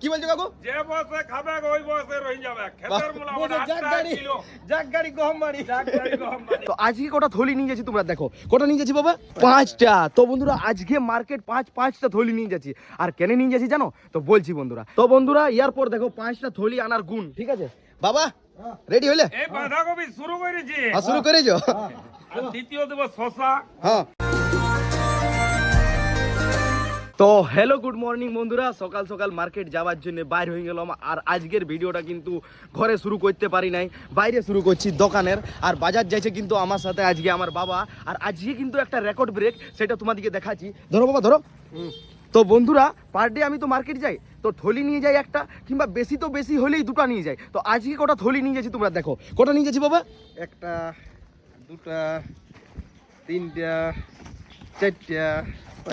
কি বলছো কাকু? যে বসে খাবে ওই বসে রয়ে যাবে। খেতের মূলা বলে মানে যাক আটটা গাড়ি। কিলো গাড়ি গহম বাড়ি। যাক গাড়ি গহম বাড়ি। তো আজকে কটা থলি নিয়ে যাচ্ছি তোমরা দেখো। কটা নিয়ে যাচ্ছি বাবা? পাঁচটা। তো বন্ধুরা আজকে মার্কেট পাঁচ পাঁচটা থলি নিয়ে যাচ্ছি। আর কেন নিয়ে যাচ্ছি জানো? তো বলছি বন্ধুরা। তো বন্ধুরা এরপর দেখো পাঁচটা থলি আনার গুণ ঠিক আছে? বাবা রেডি হইলে এই বাঁধাকপি শুরু করেছি। হ্যাঁ শুরু করেছ? দ্বিতীয় দেবো শশা হ্যাঁ। তো হ্যালো গুড মর্নিং বন্ধুরা। সকাল সকাল মার্কেট যাওয়ার জন্য বাইরে হয়ে গেলাম আর আজকের ভিডিওটা কিন্তু ঘরে শুরু করতে পারি নাই বাইরে শুরু করছি দোকানের আর বাজার যাইছে কিন্তু আমার সাথে আজকে আমার বাবা। আর আজকে কিন্তু একটা রেকর্ড ব্রেক সেটা তোমাদেরকে দেখাচ্ছি। ধরো বাবা ধরো। তো বন্ধুরা পার ডে আমি তো মার্কেট যাই তো থলি নিয়ে যাই একটা কিংবা বেশি তো বেশি হলেই দুটো নিয়ে যাই। তো আজকে কটা থলি নিয়ে যাচ্ছি তোমরা দেখো। কটা নিয়ে যাচ্ছি বাবা? একটা দুটা তিনটা চারটা।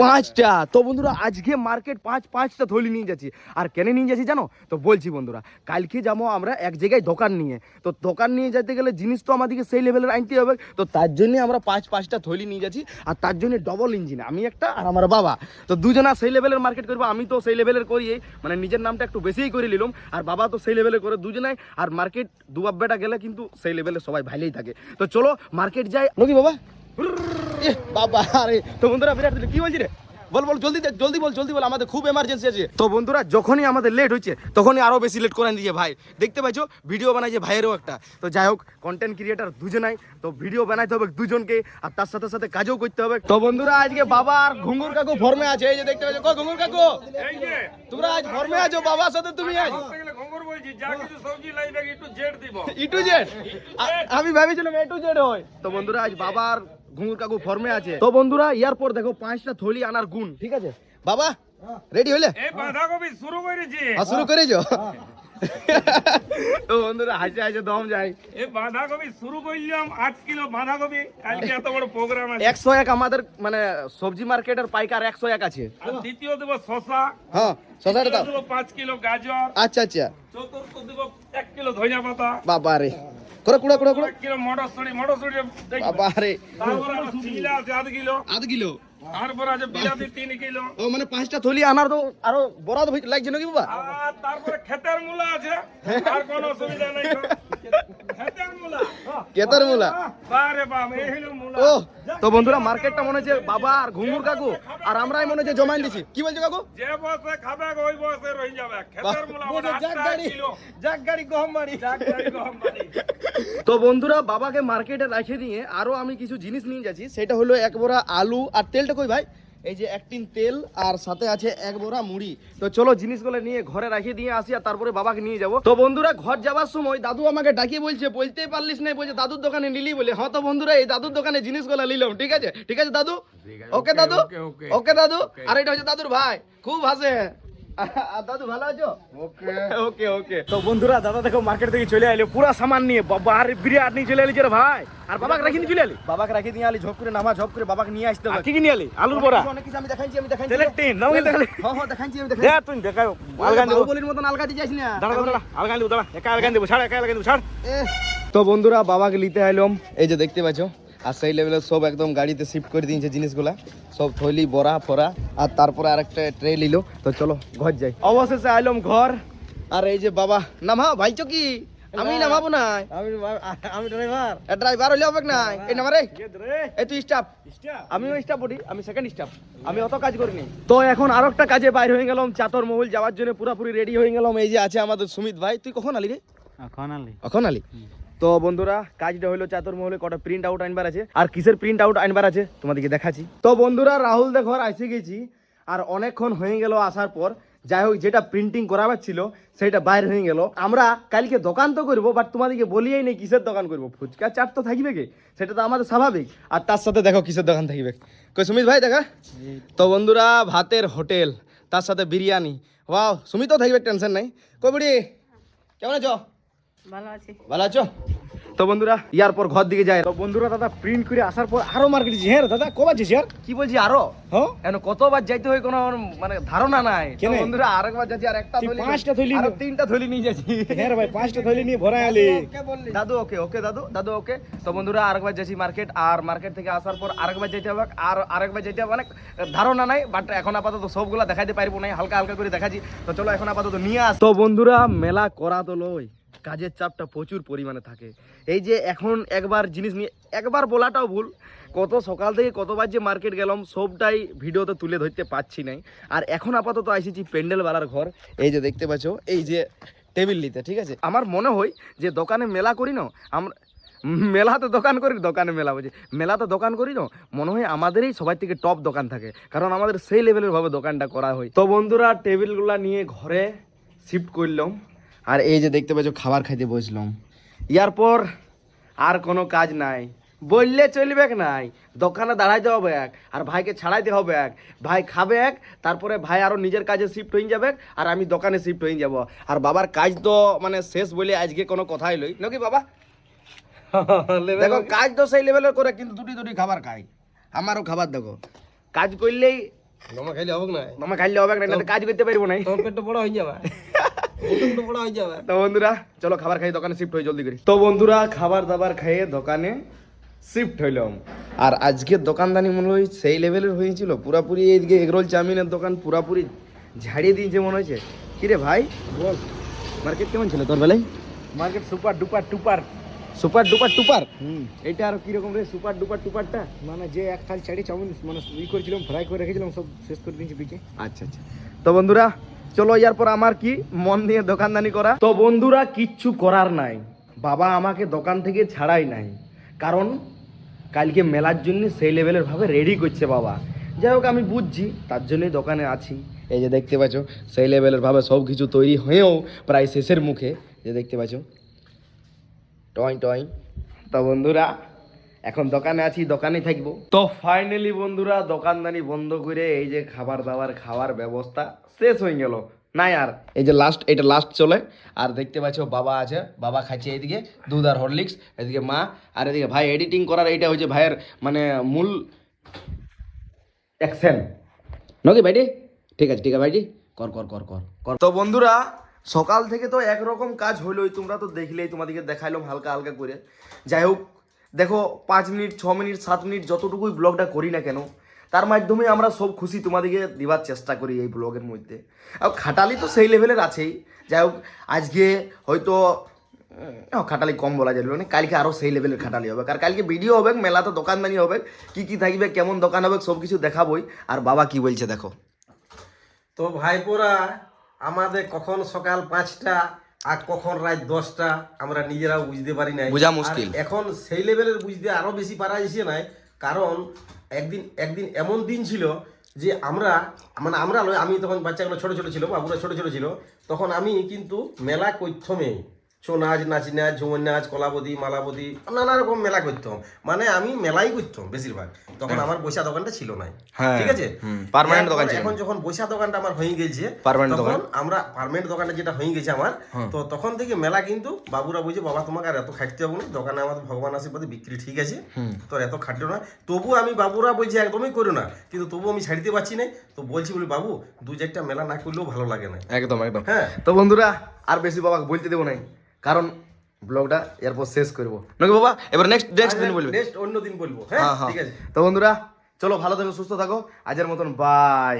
পাঁচটা। তো বন্ধুরা আজকে মার্কেট পাঁচ পাঁচটা থলি নিয়ে যাচ্ছি। আর কেন নিয়ে যাচ্ছি জানো? তো বলছি বন্ধুরা কালকে যাব আমরা এক জায়গায় দোকান নিয়ে। তো দোকান নিয়ে যেতে গেলে জিনিস তো আমাদেরকে সেই লেভেলের আনতে হবে। তো তার জন্যে আমরা পাঁচ পাঁচটা থলি নিয়ে যাচ্ছি। আর তার জন্য ডবল ইঞ্জিন আমি একটা আর আমার বাবা। তো দুজনা সেই লেভেলের মার্কেট করব আমি তো সেই লেভেলের করি। মানে নিজের নামটা একটু বেশিই করে নিলাম। আর বাবা তো সেই লেভেলে করে দুজনাই। আর মার্কেট দু আব্বাটা গেলে কিন্তু সেই লেভেলে সবাই ভালোই থাকে। তো চলো মার্কেট যাই। নাকি বাবা। বাবা আরে। তো বন্ধুরা বিরাট দিলে কি বলছি রে? বল বল জলদি জলদি বল জলদি বল আমাদের খুব এমার্জেন্সি আছে। তো বন্ধুরা যখনই আমাদের লেট হচ্ছে তখনই আরও বেশি লেট করে দিয়ে ভাই। দেখতে পাইছো ভিডিও বানাইছে ভাইয়েরও একটা। তো যাই হোক কন্টেন্ট ক্রিয়েটার দুজনাই তো ভিডিও বানাইতে হবে দুজনকে আর তার সাথে সাথে কাজও করতে হবে। তো বন্ধুরা আজকে বাবা আর ঘুঙ্গুর কাকু ফর্মে আছে এই যে দেখতে পাচ্ছ ঘুঙ্গুর কাকু? তোমরা আজ ফর্মে আছো বাবার সাথে তুমি আজ? জেড দিব। আমি ভেবেছিলাম এ টু জেড হয়। তো বন্ধুরা আজ বাবার ঘুঙুর কাকু ফর্মে আছে। তো বন্ধুরা ইয়ারপর দেখো পাঁচটা থলি আনার গুণ ঠিক আছে? বাবা রেডি হইলে এই বাঁধাকপি শুরু করেছি। আর শুরু করেছ? তো বন্ধুরা হাসে হাসে দম যায় এই বাঁধাকপি শুরু করলাম আট কিলো বাঁধাকপি। কালকে এত বড় প্রোগ্রাম আছে। একশো এক আমাদের মানে সবজি মার্কেটের পাইকার একশো এক আছে। আর দ্বিতীয় দেবো শশা হ্যাঁ শশাটা দাও। দেবো পাঁচ কিলো গাজর। আচ্ছা আচ্ছা। চতুর্থ দেবো এক কিলো ধনিয়া পাতা। বাবা রে করে কুড়া কুড়া কুড়া। কিলো মটরশুঁটি মটরশুঁটি বাবা রে। তারপর আছে আধ কিলো। আধ কিলো? তারপর আছে বিলাতি তিন কিলো। ও মানে পাঁচটা থলি আনার তো আরও বরাদ লাগছে নাকি বাবা? তারপরে ক্ষেতের মূলা আছে। আর কোনো অসুবিধা নাই কেতার মূলা? বারে বাপ এই হলো মূলা ও তো বন্ধুরা মার্কেটটা মনে হচ্ছে বাবা আর ঘুঙুর কাকু আর আমরাই মনে হচ্ছে জমাইন দিছি। কি বলছো কাকু? যে বসে খাবে ওই বসে রয়ে যাবে। ক্ষেতের মূলা মানে আটটা গাড়ি যাক গাড়ি গহম বাড়ি যাক গাড়ি গহম বাড়ি। তো বন্ধুরা বাবাকে মার্কেটে রেখে দিয়ে আরও আমি কিছু জিনিস নিয়ে যাচ্ছি সেটা হলো এক বোরা আলু আর তেলটা কই ভাই? এই যে একটিন তেল আর সাথে আছে এক বোরা মুড়ি। তো চলো জিনিসগুলো নিয়ে ঘরে রাখি দিয়ে আসি আর তারপরে বাবাকে নিয়ে যাব। তো বন্ধুরা ঘর যাওয়ার সময় দাদু আমাকে ডাকিয়ে বলছে বলতেই পারলিস না বলছে দাদুর দোকানে নিলি বলে। হ্যাঁ তো বন্ধুরা এই দাদুর দোকানে জিনিসগুলো নিলাম ঠিক আছে? ঠিক আছে দাদু? ওকে দাদু? ওকে দাদু? আর এটা হচ্ছে দাদুর ভাই। খুব হাসে। দাদু ভালো আছো? ওকে। ওকে ওকে। তো বন্ধুরা দাদা দেখো মার্কেট থেকে চলে আইলো পুরা সামান নিয়ে। বাবা আর নিয়ে চলে আলি রে ভাই। আর বাবাকে রাখি নিয়ে চলে আলি বাবাকে রাখি দিয়ে আলি ঝপ করে নামা ঝপ করে বাবাকে নিয়ে আসতে হবে। কি কি নিয়ে আলি? আলুর বড়া। অনেক কিছু আমি দেখাইছি আমি দেখাইছি। টিন হ্যাঁ হ্যাঁ দেখাইছি আমি দে দেখাইছি। তুই দেখাও আলগান দেবো। বাহুবলীর মতন আলগা দিয়ে যাইস না। দাঁড়া দাঁড়া আলগান দেবো দাঁড়া। একা আলগান দেবো ছাড় একা আলগান দেবো ছাড়। তো বন্ধুরা বাবাকে নিতে আইলাম। এই যে দেখতে পাচ্ছ আর সেই লেভেলে সব একদম গাড়িতে শিফট করে দিয়েছে জিনিসগুলা। সব থইলি বড়া ফরা আর তারপরে আরেকটা ট্রে নিল। তো চলো ঘর যাই। অবশেষে আইলাম ঘর। আর এই যে বাবা নামা ভাই কি? আমি নামাবো না। আমি আমি ড্রাইভার ড্রাইভার হইলে হবে না। এই নামারে এই তুই স্টাফ আমিও স্টাফ বলি আমি সেকেন্ড স্টাফ আমি অত কাজ করিনি। তো এখন আরও একটা কাজে বাইর হয়ে গেলাম চাতর মহল যাওয়ার জন্য পুরোপুরি রেডি হয়ে গেলাম। এই যে আছে আমাদের সুমিত ভাই। তুই কখন আলি রে? এখন আলি। এখন আলি? তো বন্ধুরা, কাজটা হলো চাতর মহলে কটা প্রিন্ট আউট আনবার আছে। আর কিসের প্রিন্ট আউট আনবার আছে, তোমাদেরকে দেখাচ্ছি। তো বন্ধুরা, রাহুল দে ঘর এসে গেছি, আর অনেকক্ষণ হয়ে গেল আসার পর, যাই হোক, যেটা প্রিন্টিং করাবার ছিল, সেটা বাইরে হয়ে গেল। আমরা কালকে দোকান তো করব বাট তোমাদেরকে বলিয়েই নেই কিসের দোকান করব। ফুচকা চাট তো থাকবে কি? সেটা তো আমাদের স্বাভাবিক। আর তার সাথে দেখো কিসের দোকান থাকবে। কই, সুমিত ভাই, দেখা? তো বন্ধুরা, ভাতের হোটেল, তার সাথে বিরিয়ানি। ওয়াও সুমিতও থাকবে টেনশন নাই। কই বুড়ি? কেমন আছো? ভালো আছো। তো বন্ধুরা ইয়ার পর ঘর দিকে যায় তো বন্ধুরা দাদা প্রিন্ট করে আসার পর আরও মার্কেট হ্যাঁ দাদা কবার যাচ্ছি আর? কি বলছি আরও? হ্যাঁ? এখন কতবার যাইতে হয় কোনো মানে ধারণা নাই। তো বন্ধুরা আরেকবার যাচ্ছি আর একটা থলি পাঁচটা থলি আরও তিনটা থলি নিয়ে যাচ্ছি। হ্যাঁ ভাই পাঁচটা থলি নিয়ে ভরা আলি। দাদু ওকে ওকে দাদু দাদু ওকে। তো বন্ধুরা আরেকবার যাচ্ছি মার্কেট আর মার্কেট থেকে আসার পর আরেকবার যেতে হবে আর আরেকবার যেতে হবে মানে ধারণা নাই বাট এখন আপাতত সবগুলা দেখাইতে পারব না হালকা হালকা করে দেখাচ্ছি। তো চলো এখন আপাতত নিয়ে আস। তো বন্ধুরা মেলা করা তো লই। কাজের চাপটা প্রচুর পরিমাণে থাকে। এই যে এখন একবার জিনিস নিয়ে একবার বলাটাও ভুল। কত সকাল থেকে কতবার যে মার্কেট গেলাম, সবটাই ভিডিওতে তুলে ধরতে পারছি নাই। আর এখন আপাতত এসেছি প্যান্ডেলওয়ালার ঘর। এই যে দেখতে পাচ্ছ, এই যে টেবিল নিতে, ঠিক আছে? আমার মনে হয় যে দোকানে মেলা করি না আমরা মেলাতে দোকান করি, দোকানে মেলা বলছি। মেলাতে দোকান করি না, মনে হয় আমাদেরই সবার থেকে টপ দোকান থাকে। কারণ আমাদের সেই লেভেলের ভাবে দোকানটা করা হয়। তো বন্ধুরা, টেবিলগুলা নিয়ে ঘরে শিফট করলাম। আর এই যে দেখতে পাচ্ছ খাবার খাইতে বসলাম। ইয়ার পর আর কোনো কাজ নাই। বললে চলবে নাই। দোকানে দাঁড়াইতে হবে এক আর ভাইকে ছাড়াইতে হবে এক। ভাই খাবে এক তারপরে ভাই আরও নিজের কাজে শিফট হয়ে যাবে আর আমি দোকানে শিফট হয়ে যাব। আর বাবার কাজ তো মানে শেষ বলে আজকে কোনো কথাই লই নাকি বাবা? দেখো কাজ তো সেই লেভেলের করে কিন্তু দুটি দুটি খাবার খাই। আমারও খাবার দেখো। কাজ করলেই খাইলে হবে না মামা খাইলে হবে না কাজ করতে পারব না তোর পেটটা বড় হয়ে যাবে। হয়ে তো বন্ধুরা চলো খাবার খাই দোকানে শিফট হই জলদি করে। তো বন্ধুরা খাবার দাবার খেয়ে দোকানে শিফট হইলাম। আর আজকের দোকানদানি মনে হয় সেই লেভেলের হয়েছিল। পুরাপুরি এইদিকে এগরোল চাউমিনের দোকান পুরাপুরি ঝাড়িয়ে দিয়েছে মনে হয়েছে। কিরে ভাই বল। মার্কেট কেমন ছিল তোর বেলায়? মার্কেট সুপার ডুপার টুপার সুপার ডুপার টুপার হুম এটা আর কীরকম রে সুপার ডুপার টুপারটা মানে যে এক থাল ছাড়ি চাউমিন মানে ই করেছিলাম ফ্রাই করে রেখেছিলাম সব শেষ করে দিয়েছি বিকে আচ্ছা আচ্ছা। তো বন্ধুরা চলো ইয়ার পর আমার কি? মন দিয়ে দোকানদানি করা। তো বন্ধুরা কিচ্ছু করার নাই। বাবা আমাকে দোকান থেকে ছাড়াই নাই। কারণ কালকে মেলার জন্য সেই লেভেলের ভাবে রেডি করছে বাবা। যাই হোক আমি বুঝছি তার জন্যই দোকানে আছি। এই যে দেখতে পাচ্ছ সেই লেভেলের ভাবে সব কিছু তৈরি হয়েও প্রায় শেষের মুখে। যে দেখতে পাচ্ছ। Toy toy. তো বন্ধুরা এখন দোকানে আছি দোকানে থাকব। তো ফাইনালি বন্ধুরা দোকানদানি বন্ধ করে এই যে খাবার দাবার খাওয়ার ব্যবস্থা শেষ হয়ে গেল। নাই আর। এই যে লাস্ট এটা লাস্ট চলে। আর দেখতে পাচ্ছ বাবা আছে বাবা খাচ্ছে এইদিকে দুধ আর হরলিক্স এদিকে মা আর এদিকে ভাই এডিটিং করার এইটা হচ্ছে ভাইয়ের মানে মূল অ্যাকশন নাকি ভাইটি? ঠিক আছে ঠিক আছে ভাইটি। কর কর কর কর কর। তো বন্ধুরা সকাল থেকে তো একরকম কাজ হইলোই তোমরা তো দেখলেই তোমাদেরকে দেখাইলাম হালকা হালকা করে। যাই হোক দেখো, পাঁচ মিনিট, ছ মিনিট, সাত মিনিট যতটুকুই ব্লগটা করি না কেন, তার মাধ্যমে আমরা সব খুশি তোমাদেরকে দেওয়ার চেষ্টা করি এই ব্লগের মধ্যে। আর খাটালি তো সেই লেভেলের আছেই। যাই হোক, আজকে হয়তো খাটালি কম বলা যাবে না কালকে আরও সেই লেভেলের খাটালি হবে। কারণ কালকে ভিডিও হবে মেলাতে দোকানদানি হবে, কি কি থাকবে, কেমন দোকান হবে, সব কিছু দেখাবোই। আর বাবা কি বলছে দেখো। তো ভাইপোরা, আমাদের কখন সকাল পাঁচটা আর কখন রাত দশটা আমরা নিজেরাও বুঝতে পারি না বোঝা মুশকিল। এখন সেই লেভেলের বুঝতে আরও বেশি পারা যাচ্ছে নাই কারণ একদিন একদিন এমন দিন ছিল যে আমরা মানে আমরা আমি তখন বাচ্চাগুলো ছোট ছোট ছিল বাবুরা ছোট ছোট ছিল তখন আমি কিন্তু মেলা কৈথমে ছৌ নাচ নাচি নাচ ঝুমর নাচ কলাবতী মালাবতী নানা রকম মেলা করতাম। মানে আমি মেলাই করতাম বেশিরভাগ। তখন আমার বৈশা দোকানটা ছিল না হ্যাঁ, ঠিক আছে? এরপর দোকান ছিল। এখন যখন বৈশা দোকানটা আমার হয়ে গেছে তখন দোকান। আমরা পারমানেন্ট দোকানটা যেটা হয়ে গেছে আমার তো তখন থেকে মেলা কিন্তু বাবুরা বুঝে বাবা তোমাকে আর এত খাটতে হবে না। দোকানে আমাদের ভগবান আশীর্বাদে বিক্রি ঠিক আছে। তোর এত খাটলো না। তবু আমি বাবুরা বলছি একদমই করো না। কিন্তু তবু আমি ছাড়তে পারছি না। তো বলছি বলি বাবু দু চারটা মেলা না করলেও ভালো লাগে না। একদম একদম। হ্যাঁ। তো বন্ধুরা আর বেশি বাবাকে বলতে দেবো নাই। কারণ ব্লগটা এরপর শেষ করব। নাকি বাবা? এবার নেক্সট নেক্সট দিন বলব। নেক্সট অন্য দিন বলব হ্যাঁ? হ্যাঁ হ্যাঁ। ঠিক আছে। তো বন্ধুরা চলো ভালো থাকো সুস্থ থাকো। আজের মতন বাই